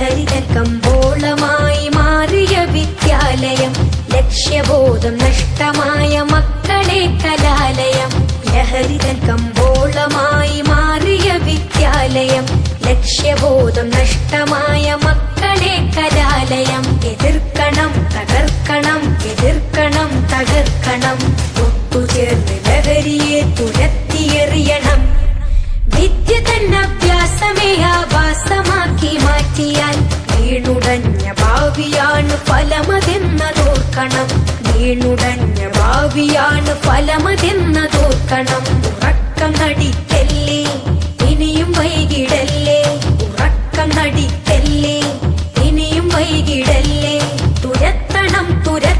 ലഹരിതൻ കമ്പോളമായി മാറിയ വിദ്യാലയം ലക്ഷ്യബോധം നഷ്ടമായ മക്കളെ കലാലയം. ലഹരിതൻ കമ്പോളമായി മാറിയ വിദ്യാലയം ലക്ഷ്യബോധം നഷ്ടമായ മക്കളെ കലാലയം. എതിർക്കണം തകർക്കണം എതിർക്കണം തകർക്കണം. ഒത്തുചേർന്ന് ലഹരിയെ തുരത്തിയെറിയണം. വിദ്യ ഭാവിയാണ് ഫലമതെന്നതോർക്കണം വീണുടഞ്ഞ ഭാവിയാണ് ഫലമതെന്നതോർക്കണം ഉറക്കം നടിക്കല്ലേ? ഇനിയും വൈകിടല്ലേ? ഉറക്കം നടിക്കല്ലേ? ഇനിയും വൈകിടല്ലേ? തുരത്തണം തുരത്തണം